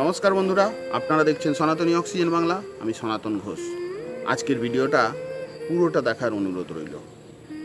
নমস্কার বন্ধুরা, আপনারা দেখছেন সনাতনী অক্সিজেন বাংলা, আমি সনাতন ঘোষ। আজকের ভিডিওটা পুরোটা দেখার অনুরোধ রইল।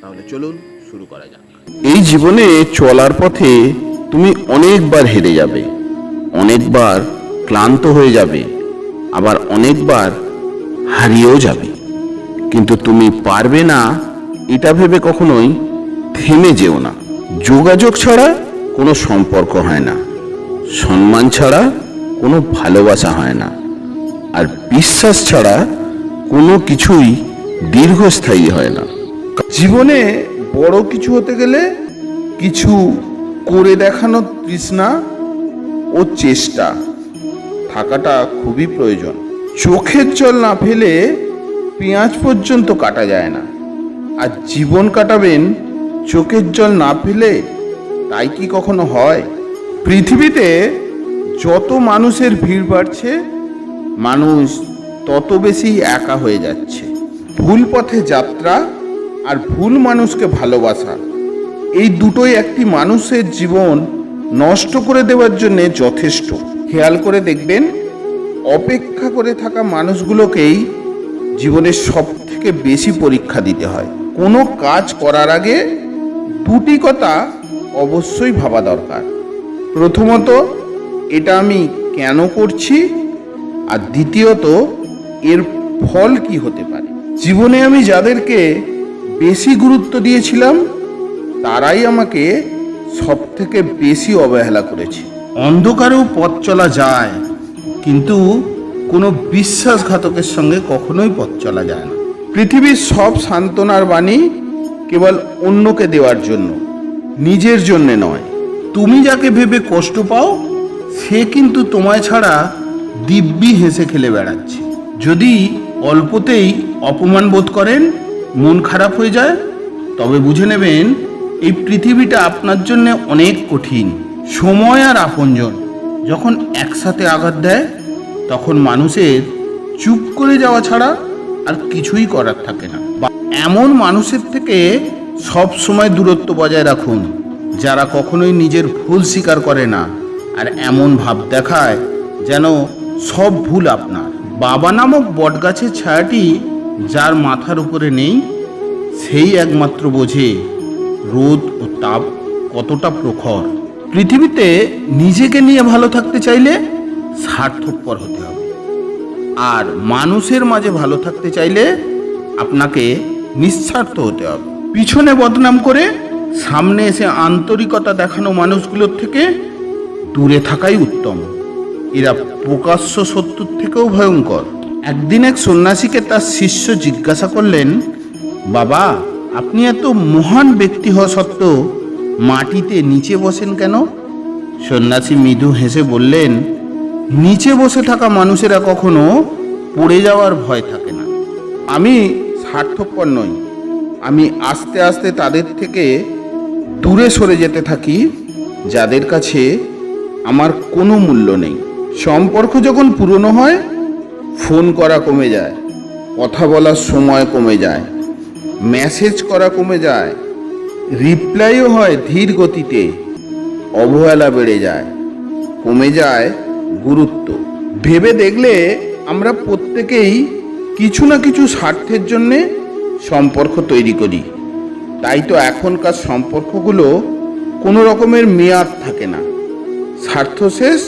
তাহলে চলুন শুরু করা যাক। এই জীবনে চলার পথে তুমি অনেকবার হেরে যাবে, অনেকবার ক্লান্ত হয়ে যাবে, আবার অনেকবার হারিয়েও যাবে। কিন্তু তুমি পারবে না, এটা ভেবে কখনোই থেমে যেও না। যোগাযোগ ছাড়া কোনো সম্পর্ক হয় না। সম্মান ছাড়া কোনো ভালোবাসা হয় না। আর বিশ্বাস ছাড়া কোনো কিছুই দীর্ঘস্থায়ী হয় না। জীবনে বড় কিছু হতে গেলে কিছু করে দেখানোর তৃষ্ণা ও চেষ্টা থাকাটা খুবই প্রয়োজন। চোখের জল না ফেলে পেঁয়াজ পর্যন্ত কাটা যায় না। আর জীবন কাটাবেন চোখের জল না ফেলে, তাই কি কখনো হয়? পৃথিবীতে যত মানুষের ভিড় বাড়ছে, মানুষ তত বেশি একা হয়ে যাচ্ছে। ভুল পথে যাত্রা আর ভুল মানুষকে ভালোবাসা, এই দুটোই একটি মানুষের জীবন নষ্ট করে দেওয়ার জন্য যথেষ্ট। খেয়াল করে দেখবেন, অপেক্ষা করে থাকা মানুষগুলোকেই জীবনের সব থেকে বেশি পরীক্ষা দিতে হয়। কোনো কাজ করার আগে দুটি কথা অবশ্যই ভাবা দরকার। প্রথমত এটা আমি কেন করছি? আর দ্বিতীয়ত, এর ফল কি হতে পারে? জীবনে আমি যাদেরকে বেশি গুরুত্ব দিয়েছিলাম, তারাই আমাকে সব থেকে বেশি অবহেলা করেছে। অন্ধকারেও পথ চলা যায়, কিন্তু কোনো বিশ্বাসঘাতকের সঙ্গে কখনোই পথ চলা যায় না। পৃথিবীর সব সান্ত্বনার বাণী কেবল অন্যকে দেওয়ার জন্য, নিজের জন্যে নয়। তুমি যাকে ভেবে কষ্ট পাও সে কিন্তু তোমায় ছাড়া দিব্যি হেসে খেলে বেড়াচ্ছে। যদি অল্পতেই অপমান বোধ করেন, মন খারাপ হয়ে যায়, তবে বুঝে নেবেন, এই পৃথিবীটা আপনার জন্য অনেক কঠিন, সময় আর আপনজন। যখন একসাথে আঘাত দেয়, তখন মানুষের চুপ করে যাওয়া ছাড়া আর কিছুই করার থাকে না। বা এমন মানুষের থেকে সব সময় দূরত্ব বজায় রাখুন, যারা কখনোই নিজের ভুল স্বীকার করে না। আর এমন ভাব দেখায় যেন সব ভুল আপনার। বাবা নামক বটগাছের ছায়াটি যার মাথার উপরে নেই, সেই একমাত্র বোঝে রোদ ও তাপ কতটা প্রখর। পৃথিবীতে নিজেকে নিয়ে ভালো থাকতে চাইলে স্বার্থপর হতে হবে। আর মানুষের মাঝে ভালো থাকতে চাইলে আপনাকে নিঃস্বার্থ হতে হবে। পিছনে বদনাম করে সামনে এসে আন্তরিকতা দেখানো মানুষগুলোর থেকে দূরে থাকাই উত্তম। এরা প্রকাশ্য শত্রুর থেকেও ভয়ঙ্কর। একদিন এক সন্ন্যাসীকে তার শিষ্য জিজ্ঞাসা করলেন, বাবা, আপনি এত মহান ব্যক্তি হওয়া সত্ত্বেও মাটিতে নিচে বসেন কেন? সন্ন্যাসী মৃদু হেসে বললেন, নিচে বসে থাকা মানুষেরা কখনো পড়ে যাওয়ার ভয় থাকে না। আমি স্বার্থপর নই। আমি আস্তে আস্তে তাদের থেকে দূরে সরে যেতে থাকি, যাদের কাছে আমার কোনো মূল্য নেই। সম্পর্ক যখন পুরনো হয়, ফোন করা কমে যায়, কথা বলার সময় কমে যায় মেসেজ করা কমে যায় রিপ্লাইও হয় ধীর গতিতে, অবহেলা বেড়ে যায়, কমে যায় গুরুত্ব। ভেবে দেখলে আমরা প্রত্যেকেই কিছু না কিছু স্বার্থের জন্যে সম্পর্ক তৈরি করি। তাই তো এখনকার সম্পর্কগুলো কোনো রকমের মেয়াদ থাকে না। স্বার্থ শেষ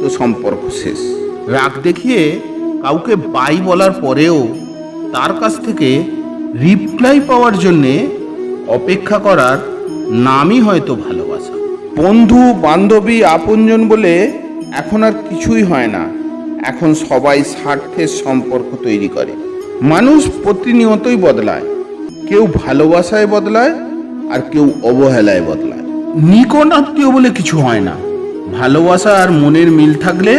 তো সম্পর্ক শেষ। রাগ দেখিয়ে কাউকে বাই বলার পরেও তার কাছ থেকে রিপ্লাই পাওয়ার জন্যে অপেক্ষা করার নামই হয়তো ভালোবাসা। বন্ধু বান্ধবী আপনজন বলে এখন আর কিছুই হয় না। এখন সবাই স্বার্থের সম্পর্ক তৈরি করে। মানুষ প্রতিনিয়তই বদলায়। কেউ ভালোবাসায় বদলায় আর কেউ অবহেলায় বদলায়। নিকট আত্মীয় বলে কিছু হয় না। ভালোবাসা আর মনের মিল থাকলে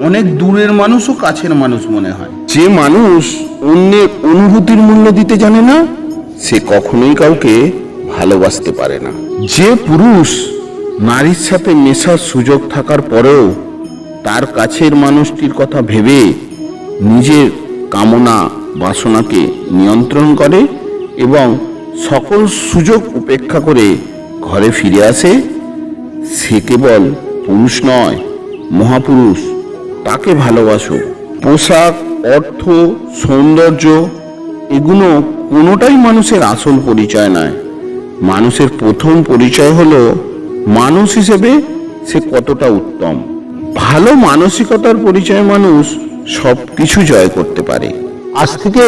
অনেক দূরের মানুষও কাছের মানুষ মনে হয়। যে মানুষ অন্যের অনুভূতির মূল্য দিতে জানে না, সে কখনোই কাউকে ভালোবাসতে পারে না। যে পুরুষ নারীর সাথে মেশার সুযোগ থাকার পরেও তার কাছের মানুষটির কথা ভেবে নিজের কামনা বাসনাকে নিয়ন্ত্রণ করে এবং সকল সুযোগ উপেক্ষা করে ঘরে ফিরে আসে, সে কেবল পুরুষ নয়, মহাপুরুষ। তাকে ভালোবাসো। পোশাক, অর্থ, সৌন্দর্য, এগুলো কোনোটাই মানুষের আসল পরিচয় নয়। মানুষের প্রথম পরিচয় হলো মানুষ হিসেবে সে কতটা উত্তম। ভালো মানসিকতার পরিচয় মানুষ সব কিছু জয় করতে পারে। আজ থেকে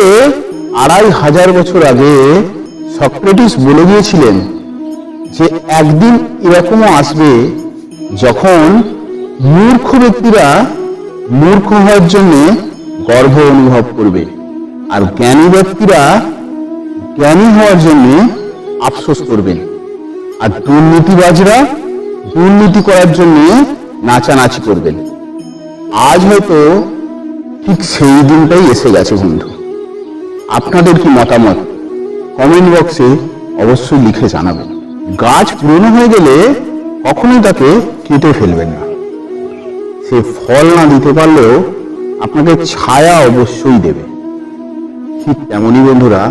আড়াই হাজার বছর আগে সক্রেটিস বলে গিয়েছিলেন যে একদিন এরকমও আসবে যখন মূর্খ ব্যক্তিরা মূর্খ হওয়ার জন্য গর্ব অনুভব করবে। আর জ্ঞানী ব্যক্তিরা জ্ঞানী হওয়ার জন্য আফসোস করবেন আর দুর্নীতিবাজরা দুর্নীতি করার জন্য নাচানাচি করবেন আজ হয়তো ঠিক সেই দিনটাই এসে গেছে বন্ধু। আপনাদের কি মতামত? কমেন্ট বক্সে অবশ্যই লিখে জানাবেন। গাছ পুরনো হয়ে গেলে কখনোই তাকে কেটে ফেলবেন না। সে ফল না দিতে পারলেও আপনাকে ছায়া অবশ্যই দেবে। ঠিক তেমনই বন্ধুরা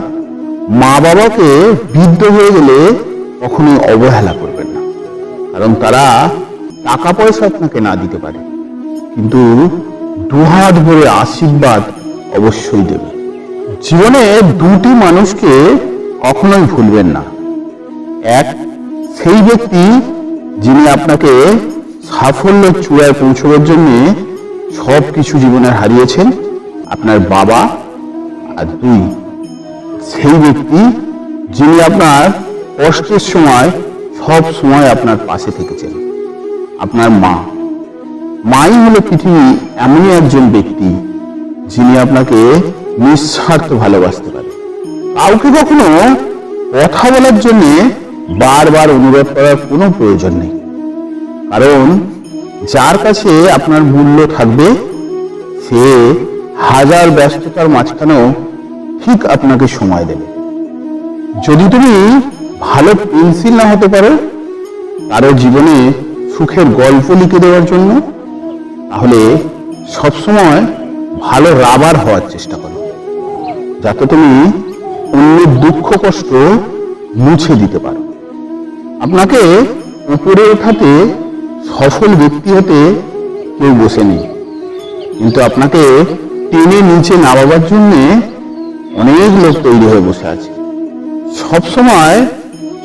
মা বাবাকে বৃদ্ধ হয়ে গেলে কখনোই অবহেলা করবেন না। কারণ তারা টাকা পয়সা আপনাকে না দিতে পারে, কিন্তু দুহাত ভরে আশীর্বাদ অবশ্যই দেবে। জীবনে দুটি মানুষকে কখনোই ভুলবেন না। এক, সেই ব্যক্তি যিনি আপনাকে সাফল্যের চূড়ায় পৌঁছবার জন্য সব কিছু জীবনে হারিয়েছেন, আপনার বাবা আর দুই সেই ব্যক্তি যিনি আপনার কষ্টের সময়, সব সময় আপনার পাশে থেকেছেন, আপনার মা। মাই হলো পৃথিবী এমনই একজন ব্যক্তি যিনি আপনাকে নিঃস্বার্থ ভালোবাসতে পারে। কাউকে কখনো কথা বলার জন্য বারবার অনুরোধ করার কোনো প্রয়োজন নেই। কারণ যার কাছে আপনার মূল্য থাকবে, সে হাজার ব্যস্ততার মাঝখানেও ঠিক আপনাকে সময় দেবে। যদি তুমি ভালো পেন্সিল না হতে পারো, কারও জীবনে সুখের গল্প লিখে দেওয়ার জন্য, তাহলে সবসময় ভালো রাবার হওয়ার চেষ্টা করো, যাতে তুমি অন্যের দুঃখ কষ্ট মুছে দিতে পারো। আপনাকে উপরে ওঠাতে সফল ব্যক্তি হতে কেউ বসে নেই। কিন্তু আপনাকে টেনে নিচে নামাবার জন্য অনেক লোক তৈরি হয়ে বসে আছে। সবসময়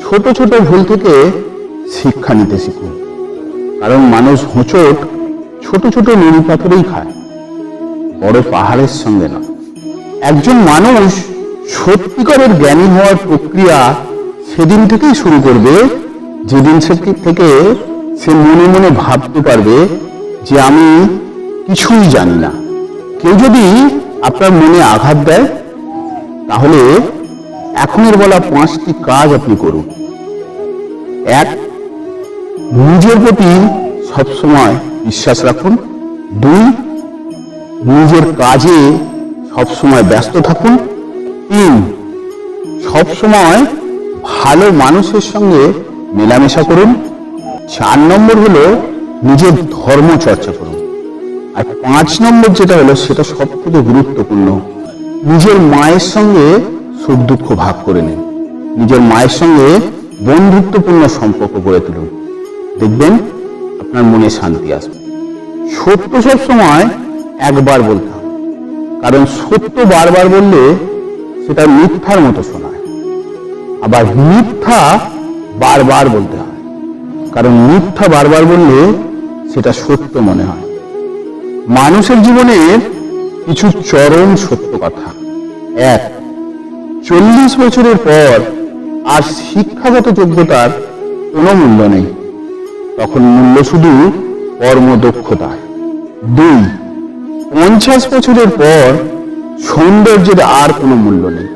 ছোট ছোট ভুল থেকে শিক্ষা নিতে শিখুন। কারণ মানুষ হোঁচট ছোট ছোট নুড়ি পাথরেই খায়, বড় পাহাড়ের সঙ্গে না একজন মানুষ সত্যিকারের জ্ঞানী হওয়ার প্রক্রিয়া সেদিন থেকেই শুরু করবে যেদিন থেকে সে মনে মনে ভাবতে পারবে যে আমি কিছুই জানি না। কেউ যদি আপনার মনে আঘাত দেয়, তাহলে এখনের বলা পাঁচটি কাজ আপনি করুন। এক, নিজের প্রতি সবসময় বিশ্বাস রাখুন। দুই, নিজের কাজে সবসময় ব্যস্ত থাকুন। তিন, সবসময় ভালো মানুষের সঙ্গে মেলামেশা করুন। চার নম্বর হলো নিজের ধর্ম চর্চা করুন। আর পাঁচ নম্বর যেটা হলো, সেটা সব থেকে গুরুত্বপূর্ণ, নিজের মায়ের সঙ্গে সুখ দুঃখ ভাগ করে নিন। নিজের মায়ের সঙ্গে বন্ধুত্বপূর্ণ সম্পর্ক গড়ে তুলুন। দেখবেন আপনার মনে শান্তি আসবে। সত্য সব সময় একবার বলতে হবে। কারণ সত্য বারবার বললে সেটা মিথ্যার মতো শোনায়। আবার মিথ্যা বারবার বলতে হয়। কারণ মিথ্যা বারবার বললে সেটা সত্য মনে হয়। মানুষের জীবনের কিছু চরম সত্য কথা। এক, চল্লিশ বছরের পর আর শিক্ষাগত যোগ্যতার কোনো মূল্য নেই। তখন মূল্য শুধু কর্মদক্ষতা দুই, পঞ্চাশ বছরের পর সৌন্দর্যের আর কোনো মূল্য নেই।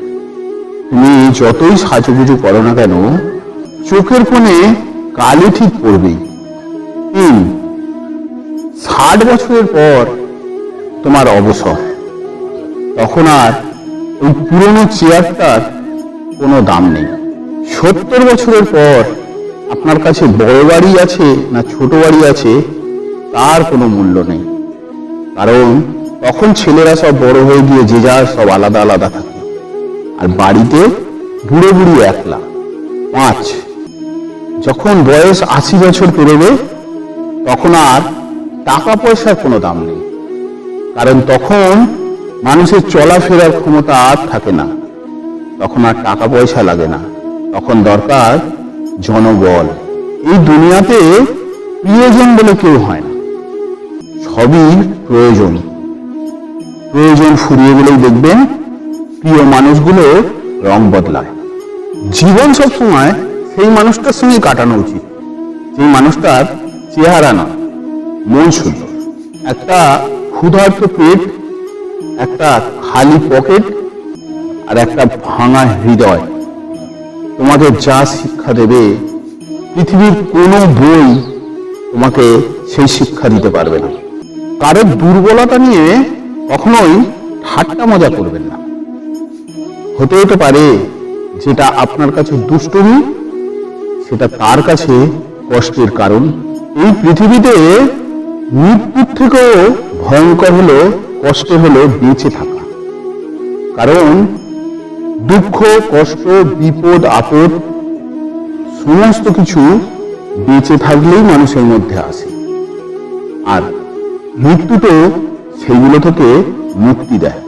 তুমি যতই সাজুগুজু করো না কেন চোখের কোণে কালি ঠিক পড়বেই তিন, ষাট বছরের পর তোমার অবসর। তখন আর ওই পুরনো চেয়ারটার কোনো দাম নেই। সত্তর বছরের পর আপনার কাছে বড় বাড়ি আছে না ছোট বাড়ি আছে, তার কোনো মূল্য নেই। কারণ তখন ছেলেরা সব বড় হয়ে গিয়ে যে যার সব আলাদা আলাদা থাকে। আর বাড়িতে বুড়ো বুড়ি একলা। পাঁচ যখন বয়স আশি বছর পেরোবে, তখন আর টাকা পয়সার কোনো দাম নেই। কারণ তখন মানুষের চলাফেরার ক্ষমতা আর থাকে না। তখন আর টাকা পয়সা লাগে না। তখন দরকার জনবল। এই দুনিয়াতে প্রিয়জন বলে কেউ হয় না। সবই প্রয়োজন। প্রয়োজন ফুরিয়ে গেলেই দেখবেন, প্রিয় মানুষগুলো রং বদলায়। জীবন সবসময় সেই মানুষটার সঙ্গে কাটানো উচিত। সেই মানুষটার চেহারা নয়, মন সুন্দর একটা ক্ষুধার্ত পেট, একটা খালি পকেট আর একটা ভাঙা হৃদয়। তোমাকে যা শিক্ষা দেবে, পৃথিবীর কোনো বই তোমাকে সেই শিক্ষা দিতে পারবে না। কারোর দুর্বলতা নিয়ে কখনোই ঠাট্টা মজা করবেন না। হতে হতে পারে যেটা আপনার কাছে দুষ্টুমি সেটা তার কাছে কষ্টের কারণ। এই পৃথিবীতে মৃত্যুর থেকেও ভয়ঙ্কর হলো কষ্ট হলো বেঁচে থাকা। কারণ দুঃখ, কষ্ট, বিপদ, আপদ সমস্ত কিছু বেঁচে থাকলেই মানুষের মধ্যে আসে। আর মৃত্যু তো সেইগুলো থেকে মুক্তি দেয়।